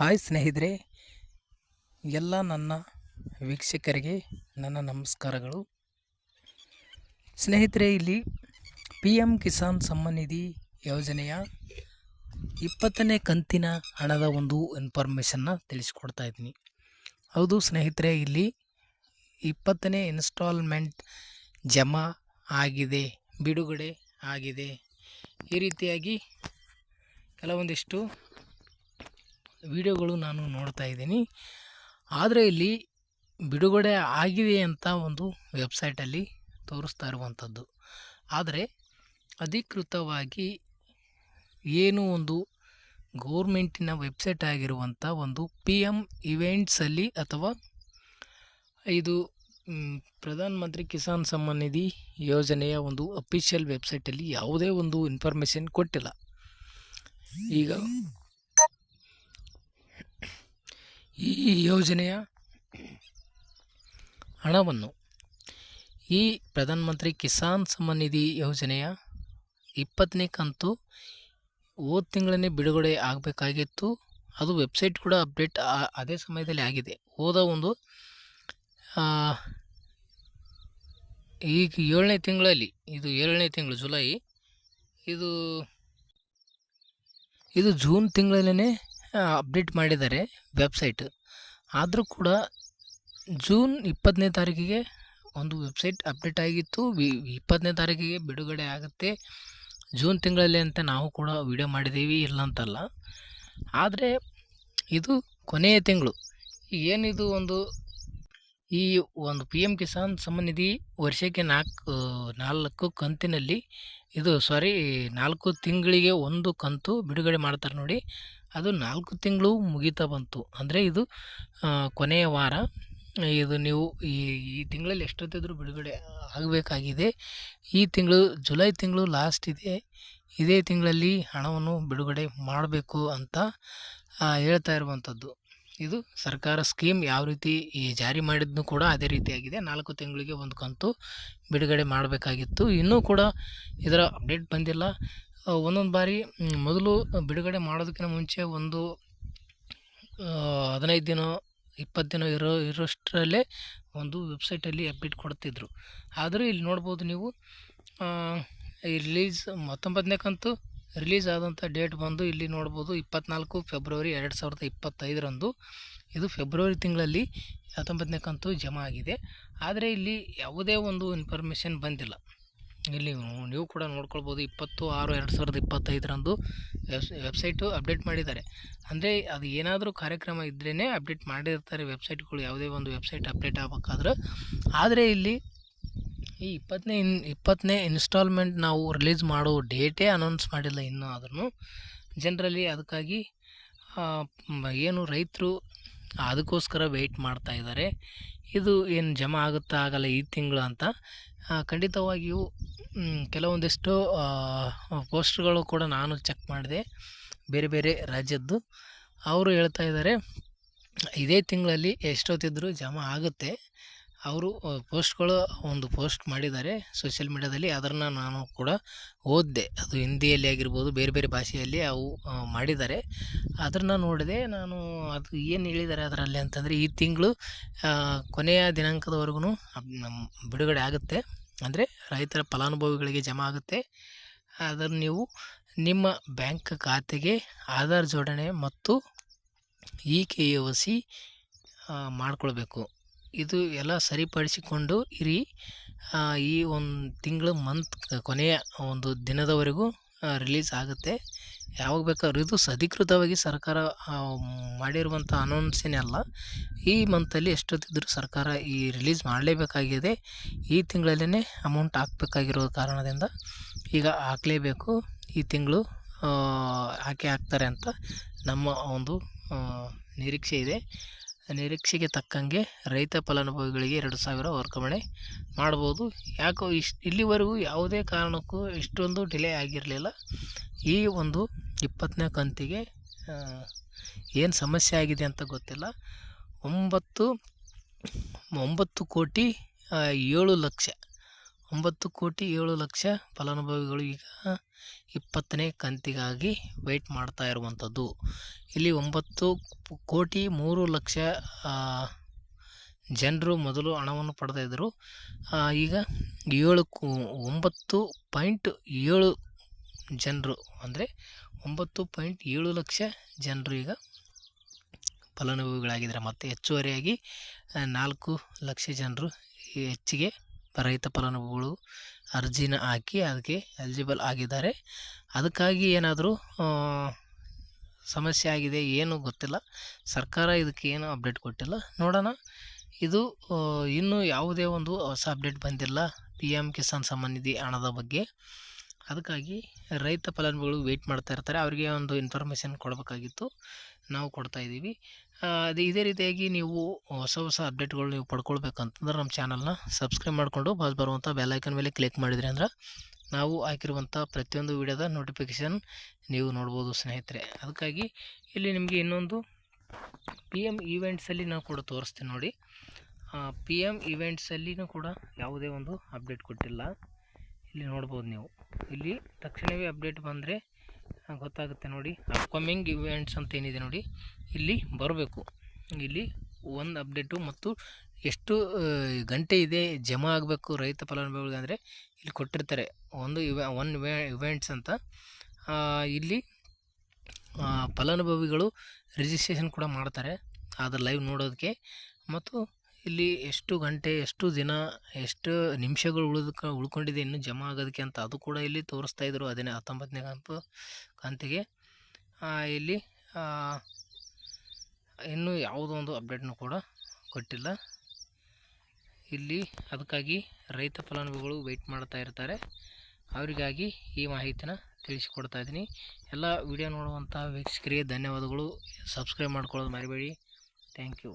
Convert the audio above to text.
Hi ಸ್ನೇಹಿತರೆ, ಎಲ್ಲ ನನ್ನ ವೀಕ್ಷಕರಿಗೆ ನನ್ನ ನಮಸ್ಕಾರಗಳು. ಸ್ನೇಹಿತರೆ, ಇಲ್ಲಿ ಪಿ ಎಂ ಕಿಸಾನ್ ಸಮ್ಮಾನ್ ನಿಧಿ ಯೋಜನೆಯ ಇಪ್ಪತ್ತನೇ ಕಂತಿನ ಹಣದ ಒಂದು ಇನ್ಫಾರ್ಮೇಷನ್ನ ತಿಳಿಸ್ಕೊಡ್ತಾ ಇದ್ದೀನಿ. ಹೌದು ಸ್ನೇಹಿತರೆ, ಇಲ್ಲಿ ಇಪ್ಪತ್ತನೇ ಇನ್ಸ್ಟಾಲ್ಮೆಂಟ್ ಜಮಾ ಆಗಿದೆ, ಬಿಡುಗಡೆ ಆಗಿದೆ. ಈ ರೀತಿಯಾಗಿ ಕೆಲವೊಂದಿಷ್ಟು ವಿಡಿಯೋಗಳು ನಾನು ನೋಡ್ತಾ ಇದ್ದೀನಿ. ಆದರೆ ಇಲ್ಲಿ ಬಿಡುಗಡೆ ಆಗಿದೆ ಅಂತ ಒಂದು ವೆಬ್ಸೈಟಲ್ಲಿ ತೋರಿಸ್ತಾ ಇರುವಂಥದ್ದು. ಆದರೆ ಅಧಿಕೃತವಾಗಿ ಏನು ಒಂದು ಗೌರ್ಮೆಂಟಿನ ವೆಬ್ಸೈಟ್ ಆಗಿರುವಂಥ ಒಂದು ಪಿ ಎಂ ಇವೆಂಟ್ಸಲ್ಲಿ ಅಥವಾ ಇದು ಪ್ರಧಾನ ಮಂತ್ರಿ ಕಿಸಾನ್ ಸಮ್ಮಾನ್ ನಿಧಿ ಯೋಜನೆಯ ಒಂದು ಅಫಿಷಿಯಲ್ ವೆಬ್ಸೈಟಲ್ಲಿ ಯಾವುದೇ ಒಂದು ಇನ್ಫಾರ್ಮೇಷನ್ ಕೊಟ್ಟಿಲ್ಲ. ಈಗ ಈ ಯೋಜನೆಯ ಹಣವನ್ನು ಈ ಪ್ರಧಾನಮಂತ್ರಿ ಕಿಸಾನ್ ಸಮ್ಮಾನ್ ನಿಧಿ ಯೋಜನೆಯ ಇಪ್ಪತ್ತನೇ ಕಂತು ಹೋದ ತಿಂಗಳನ್ನೇ ಬಿಡುಗಡೆ ಆಗಬೇಕಾಗಿತ್ತು. ಅದು ವೆಬ್ಸೈಟ್ ಕೂಡ ಅಪ್ಡೇಟ್ ಅದೇ ಸಮಯದಲ್ಲಿ ಆಗಿದೆ. ಹೋದ ಒಂದು ಈಗ ಏಳನೇ ತಿಂಗಳಲ್ಲಿ, ಇದು ಏಳನೇ ತಿಂಗಳು, ಜುಲೈ, ಇದು ಇದು ಜೂನ್ ತಿಂಗಳಲ್ಲೇ ಅಪ್ಡೇಟ್ ಮಾಡಿದ್ದಾರೆ ವೆಬ್ಸೈಟ್ ಆದರೂ ಕೂಡ ಜೂನ್ ಇಪ್ಪತ್ತನೇ ತಾರೀಕಿಗೆ ಒಂದು ವೆಬ್ಸೈಟ್ ಅಪ್ಡೇಟ್ ಆಗಿತ್ತು. ವಿ- ಇಪ್ಪತ್ತನೇ ತಾರೀಕಿಗೆ ಬಿಡುಗಡೆ ಆಗುತ್ತೆ. ಜೂನ್ ತಿಂಗಳಲ್ಲಿ ಅಂತ ನಾವು ಕೂಡ ವಿಡಿಯೋ ಮಾಡಿದ್ದೀವಿ ಇಲ್ಲ ಅಂತಲ್ಲ ಆದರೆ ಇದು ಕೊನೆಯ ತಿಂಗಳು. ಏನಿದು ಒಂದು, ಈ ಒಂದು ಪಿ ಎಂ ಕಿಸಾನ್ ಸಂಬಂಧಿ ವರ್ಷಕ್ಕೆ ನಾಲ್ಕು ನಾಲ್ಕು ಕಂತಿನಲ್ಲಿ, ಇದು ಸಾರಿ ನಾಲ್ಕು ತಿಂಗಳಿಗೆ ಒಂದು ಕಂತು ಬಿಡುಗಡೆ ಮಾಡ್ತಾರೆ ನೋಡಿ. ಅದು ನಾಲ್ಕು ತಿಂಗಳು ಮುಗಿತಾ ಬಂತು. ಅಂದರೆ ಇದು ಕೊನೆಯ ವಾರ. ಇದು ನೀವು ಈ ಈ ತಿಂಗಳಲ್ಲಿ ಎಷ್ಟೊತ್ತಿದ್ರೂ ಬಿಡುಗಡೆ ಆಗಬೇಕಾಗಿದೆ. ಈ ತಿಂಗಳು, ಜುಲೈ ತಿಂಗಳು ಲಾಸ್ಟ್ ಇದೆ. ಇದೇ ತಿಂಗಳಲ್ಲಿ ಹಣವನ್ನು ಬಿಡುಗಡೆ ಮಾಡಬೇಕು ಅಂತ ಹೇಳ್ತಾ ಇರುವಂಥದ್ದು. ಇದು ಸರ್ಕಾರ ಸ್ಕೀಮ್ ಯಾವ ರೀತಿ ಈ ಜಾರಿ ಮಾಡಿದ್ನು ಕೂಡ ಅದೇ ರೀತಿಯಾಗಿದೆ. ನಾಲ್ಕು ತಿಂಗಳಿಗೆ ಒಂದು ಕಂತು ಬಿಡುಗಡೆ ಮಾಡಬೇಕಾಗಿತ್ತು. ಇನ್ನೂ ಕೂಡ ಇದರ ಅಪ್ಡೇಟ್ ಬಂದಿಲ್ಲ. ಒಂದೊಂದು ಬಾರಿ ಮೊದಲು ಬಿಡುಗಡೆ ಮಾಡೋದಕ್ಕಿಂತ ಮುಂಚೆ ಒಂದು ಹದಿನೈದು ದಿನ ಇಪ್ಪತ್ತು ದಿನ ಇರೋ, ಇರೋಷ್ಟರಲ್ಲೇ ಒಂದು ವೆಬ್ಸೈಟಲ್ಲಿ ಅಪ್ಡೇಟ್ ಕೊಡ್ತಿದ್ರು. ಆದರೂ ಇಲ್ಲಿ ನೋಡ್ಬೋದು ನೀವು ಈ ರಿಲೀಸ್ ಹತ್ತೊಂಬತ್ತನೇ ಕಂತು ರಿಲೀಸ್ ಆದಂಥ ಡೇಟ್ ಬಂದು ಇಲ್ಲಿ ನೋಡ್ಬೋದು ಇಪ್ಪತ್ನಾಲ್ಕು ಫೆಬ್ರವರಿ ಎರಡು ಸಾವಿರದ ಇಪ್ಪತ್ತೈದರಂದು. ಇದು ಫೆಬ್ರವರಿ ತಿಂಗಳಲ್ಲಿ ಹತ್ತೊಂಬತ್ತನೇ ಕಂತು ಜಮಾ ಆಗಿದೆ. ಆದರೆ ಇಲ್ಲಿ ಯಾವುದೇ ಒಂದು ಇನ್ಫಾರ್ಮೇಷನ್ ಬಂದಿಲ್ಲ. ಇಲ್ಲಿ ನೀವು- ಕೂಡ ನೋಡ್ಕೊಳ್ಬೋದು ಇಪ್ಪತ್ತು ಆರು ಎರಡು ಸಾವಿರದ ಇಪ್ಪತ್ತೈದರಂದು ವೆಬ್ ವೆಬ್ಸೈಟು ಅಪ್ಡೇಟ್ ಮಾಡಿದ್ದಾರೆ. ಅಂದರೆ ಅದು ಏನಾದರೂ ಕಾರ್ಯಕ್ರಮ ಇದ್ರೇ ಅಪ್ಡೇಟ್ ಮಾಡಿರ್ತಾರೆ ವೆಬ್ಸೈಟ್ಗಳು, ಯಾವುದೇ ಒಂದು ವೆಬ್ಸೈಟ್ ಅಪ್ಡೇಟ್ ಆಗ್ಬೇಕಾದ್ರೆ. ಆದರೆ ಇಲ್ಲಿ ಈ ಇಪ್ಪತ್ತನೇ ಇನ್ ಇಪ್ಪತ್ತನೇ ಇನ್ಸ್ಟಾಲ್ಮೆಂಟ್ ನಾವು ರಿಲೀಸ್ ಮಾಡೋ ಡೇಟೇ ಅನೌನ್ಸ್ ಮಾಡಿಲ್ಲ ಇನ್ನೂ ಆದ್ರೂ. ಜನರಲ್ಲಿ ಅದಕ್ಕಾಗಿ ಏನು ರೈತರು ಅದಕ್ಕೋಸ್ಕರ ವೆಯ್ಟ್ ಮಾಡ್ತಾ ಇದ್ದಾರೆ. ಇದು ಏನು ಜಮಾ ಆಗುತ್ತಾ ಆಗಲ್ಲ ಈ ತಿಂಗಳು ಅಂತ ಖಂಡಿತವಾಗಿಯೂ ಕೆಲವೊಂದಿಷ್ಟು ಪೋಸ್ಟ್ಗಳು ಕೂಡ ನಾನು ಚೆಕ್ ಮಾಡಿದೆ. ಬೇರೆ ಬೇರೆ ರಾಜ್ಯದ್ದು. ಅವರು ಹೇಳ್ತಾ ಇದ್ದಾರೆ, ಇದೇ ತಿಂಗಳಲ್ಲಿ ಎಷ್ಟೊತ್ತಿದ್ರೂ ಜಮಾ ಆಗುತ್ತೆ. ಅವರು ಪೋಸ್ಟ್ಗಳು ಒಂದು ಪೋಸ್ಟ್ ಮಾಡಿದ್ದಾರೆ. ಸೋಷಿಯಲ್ ಮೀಡ್ಯಾದಲ್ಲಿ ಅದನ್ನು ನಾನು ಕೂಡ ಓದಿದೆ. ಅದು ಹಿಂದಿಯಲ್ಲಿ ಆಗಿರ್ಬೋದು, ಬೇರೆ ಬೇರೆ ಭಾಷೆಯಲ್ಲಿ ಅವು ಮಾಡಿದ್ದಾರೆ. ಅದನ್ನು ನೋಡಿದೆ. ನಾನು ಅದು ಏನು ಹೇಳಿದ್ದಾರೆ ಅದರಲ್ಲಿ ಅಂತಂದರೆ, ಈ ತಿಂಗಳು ಕೊನೆಯ ದಿನಾಂಕದವರೆಗೂ ಬಿಡುಗಡೆ ಆಗುತ್ತೆ. ಅಂದರೆ ರೈತರ ಫಲಾನುಭವಿಗಳಿಗೆ ಜಮಾ ಆಗುತ್ತೆ. ಅದನ್ನು ನೀವು ನಿಮ್ಮ ಬ್ಯಾಂಕ್ ಖಾತೆಗೆ ಆಧಾರ್ ಜೋಡಣೆ ಮತ್ತು ಇ ಕೆ ಒ ಸಿ ಮಾಡಿಕೊಳ್ಬೇಕು. ಇದು ಎಲ್ಲ ಸರಿಪಡಿಸಿಕೊಂಡು ಇರಿ. ಈ ಒಂದು ತಿಂಗಳು ಮಂತ್ ಕೊನೆಯ ಒಂದು ದಿನದವರೆಗೂ ರಿಲೀಸ್ ಆಗುತ್ತೆ. ಯಾವಾಗ ಬೇಕಾದ್ರೂ ಇದು ಅಧಿಕೃತವಾಗಿ ಸರ್ಕಾರ ಮಾಡಿರುವಂಥ ಅನೌನ್ಸೇನೆ ಅಲ್ಲ. ಈ ಮಂತಲ್ಲಿ ಎಷ್ಟೊತ್ತಿದ್ದರೂ ಸರ್ಕಾರ ಈ ರಿಲೀಸ್ ಮಾಡಲೇಬೇಕಾಗಿದೆ. ಈ ತಿಂಗಳಲ್ಲೇ ಅಮೌಂಟ್ ಹಾಕಬೇಕಾಗಿರೋ ಕಾರಣದಿಂದ ಈಗ ಹಾಕಲೇಬೇಕು. ಈ ತಿಂಗಳು ಹಾಕೇ ಹಾಕ್ತಾರೆ ಅಂತ ನಮ್ಮ ಒಂದು ನಿರೀಕ್ಷೆ ಇದೆ. ನಿರೀಕ್ಷೆಗೆ ತಕ್ಕಂಗೆ ರೈತ ಫಲಾನುಭವಿಗಳಿಗೆ ಎರಡು ಸಾವಿರ ವರ್ಗಾವಣೆ ಮಾಡ್ಬೋದು ಯಾಕೋ ಇಷ್ಟು ಇಲ್ಲಿವರೆಗೂ ಯಾವುದೇ ಕಾರಣಕ್ಕೂ ಇಷ್ಟೊಂದು ಡಿಲೇ ಆಗಿರಲಿಲ್ಲ. ಈ ಒಂದು ಇಪ್ಪತ್ತನೇ ಕಂತಿಗೆ ಏನು ಸಮಸ್ಯೆ ಆಗಿದೆ ಅಂತ ಗೊತ್ತಿಲ್ಲ. ಒಂಬತ್ತು ಒಂಬತ್ತು ಕೋಟಿ ಏಳು ಲಕ್ಷ ಒಂಬತ್ತು ಕೋಟಿ ಏಳು ಲಕ್ಷ ಫಲಾನುಭವಿಗಳು ಈಗ ಇಪ್ಪತ್ತನೇ ಕಂತಿಗಾಗಿ ವೆಯ್ಟ್ ಮಾಡ್ತಾ ಇರುವಂಥದ್ದು. ಇಲ್ಲಿ ಒಂಬತ್ತು ಕೋಟಿ ಮೂರು ಲಕ್ಷ ಜನರು ಮೊದಲು ಹಣವನ್ನು ಪಡೆದಿದ್ದರು ಈಗ ಏಳು ಒಂಬತ್ತು ಪಾಯಿಂಟ್ ಏಳು ಜನರು, ಅಂದರೆ ಒಂಬತ್ತು ಪಾಯಿಂಟ್ ಏಳು ಲಕ್ಷ ಜನರು ಈಗ ಫಲಾನುಭವಿಗಳಾಗಿದ್ದಾರೆ. ಮತ್ತು ಹೆಚ್ಚುವರಿಯಾಗಿ ನಾಲ್ಕು ಲಕ್ಷ ಜನರು ಹೆಚ್ಚಿಗೆ ರೈತ ಫಲಾನುಭವಿಗಳು ಅರ್ಜಿನ ಹಾಕಿ ಅದಕ್ಕೆ ಎಲಿಜಿಬಲ್ ಆಗಿದ್ದಾರೆ. ಅದಕ್ಕಾಗಿ ಏನಾದರೂ ಸಮಸ್ಯೆ ಆಗಿದೆ ಏನು ಗೊತ್ತಿಲ್ಲ. ಸರ್ಕಾರ ಇದಕ್ಕೆ ಏನು ಅಪ್ಡೇಟ್ ಕೊಟ್ಟಿಲ್ಲ. ನೋಡೋಣ. ಇದು ಇನ್ನೂ ಯಾವುದೇ ಒಂದು ಹೊಸ ಅಪ್ಡೇಟ್ ಬಂದಿಲ್ಲ. ಪಿ ಎಂ ಕಿಸಾನ್ ಸಮ್ಮಾನ್ ನಿಧಿ ಹಣದ ಬಗ್ಗೆ. ಅದಕ್ಕಾಗಿ ರೈತ ಫಲಾನುಭವಿಗಳು ವೆಯ್ಟ್ ಮಾಡ್ತಾ ಇರ್ತಾರೆ. ಅವರಿಗೆ ಒಂದು ಇನ್ಫಾರ್ಮೇಷನ್ ಕೊಡಬೇಕಾಗಿತ್ತು. ನಾವು ಕೊಡ್ತಾ ಇದ್ದೀವಿ. ಅದು ಇದೇ ರೀತಿಯಾಗಿ ನೀವು ಹೊಸ ಹೊಸ ಅಪ್ಡೇಟ್ಗಳು ನೀವು ಪಡ್ಕೊಳ್ಬೇಕಂತಂದ್ರೆ ನಮ್ಮ ಚಾನಲ್ನ ಸಬ್ಸ್ಕ್ರೈಬ್ ಮಾಡಿಕೊಂಡು ಬಾಸ್ ಬರುವಂಥ ಬೆಲ್ಲೈಕನ್ ಮೇಲೆ ಕ್ಲಿಕ್ ಮಾಡಿದ್ರಿ ಅಂದ್ರೆ ನಾವು ಹಾಕಿರುವಂಥ ಪ್ರತಿಯೊಂದು ವಿಡಿಯೋದ ನೋಟಿಫಿಕೇಷನ್ ನೀವು ನೋಡ್ಬೋದು ಸ್ನೇಹಿತರೆ. ಅದಕ್ಕಾಗಿ ಇಲ್ಲಿ ನಿಮಗೆ ಇನ್ನೊಂದು ಪಿ ಎಂ ಈವೆಂಟ್ಸಲ್ಲಿ ನಾವು ಕೂಡ ತೋರಿಸ್ತೀನಿ ನೋಡಿ. ಪಿ ಎಂ ಈವೆಂಟ್ಸಲ್ಲಿನೂ ಕೂಡ ಯಾವುದೇ ಒಂದು ಅಪ್ಡೇಟ್ ಕೊಟ್ಟಿಲ್ಲ. ಇಲ್ಲಿ ನೋಡ್ಬೋದು ನೀವು. ಇಲ್ಲಿ ತಕ್ಷಣವೇ ಅಪ್ಡೇಟ್ ಬಂದರೆ ಗೊತ್ತಾಗುತ್ತೆ ನೋಡಿ. ಅಪ್ಕಮಿಂಗ್ ಇವೆಂಟ್ಸ್ ಅಂತ ಏನಿದೆ ನೋಡಿ. ಇಲ್ಲಿ ಬರಬೇಕು. ಇಲ್ಲಿ ಒಂದು ಅಪ್ಡೇಟು ಮತ್ತು ಎಷ್ಟು ಗಂಟೆ ಇದೆ, ಜಮಾ ಆಗಬೇಕು ರೈತ ಫಲಾನುಭವಿಗಳಿಗೆ ಅಂದರೆ ಇಲ್ಲಿ ಕೊಟ್ಟಿರ್ತಾರೆ. ಒಂದು ಇವೆ ಒನ್ ಇವೆ ಇವೆಂಟ್ಸ್ ಅಂತ. ಇಲ್ಲಿ ಫಲಾನುಭವಿಗಳು ರಿಜಿಸ್ಟ್ರೇಷನ್ ಕೂಡ ಮಾಡ್ತಾರೆ. ಅದು ಲೈವ್ ನೋಡೋದಕ್ಕೆ. ಮತ್ತು ಇಲ್ಲಿ ಎಷ್ಟು ಗಂಟೆ, ಎಷ್ಟು ದಿನ, ಎಷ್ಟು ನಿಮಿಷಗಳು ಉಳಿದಕ್ಕೆ ಉಳ್ಕೊಂಡಿದೆ, ಇನ್ನು ಜಮಾ ಆಗೋದಕ್ಕೆ ಅಂತ ಅದು ಕೂಡ ಇಲ್ಲಿ ತೋರಿಸ್ತಾ ಇದ್ರು ಅದನ್ನೇ ಹತ್ತೊಂಬತ್ತನೇ ಕಂಪು, ಕಂತಿಗೆ. ಇಲ್ಲಿ ಇನ್ನೂ ಯಾವುದೋ ಒಂದು ಅಪ್ಡೇಟ್ನು ಕೂಡ ಕೊಟ್ಟಿಲ್ಲ. ಇಲ್ಲಿ ಅದಕ್ಕಾಗಿ ರೈತ ಫಲಾನುಭವಿಗಳು ವೆಯ್ಟ್ ಮಾಡ್ತಾ ಇರ್ತಾರೆ. ಅವರಿಗಾಗಿ ಈ ಮಾಹಿತಿನ ತಿಳಿಸಿಕೊಡ್ತಾ ಇದ್ದೀನಿ. ಎಲ್ಲ ವಿಡಿಯೋ ನೋಡುವಂಥ ವೀಕ್ಷಕರಿಗೆ ಧನ್ಯವಾದಗಳು. ಸಬ್ಸ್ಕ್ರೈಬ್ ಮಾಡ್ಕೊಳ್ಳೋದು ಮರಿಬೇಡಿ. Thank you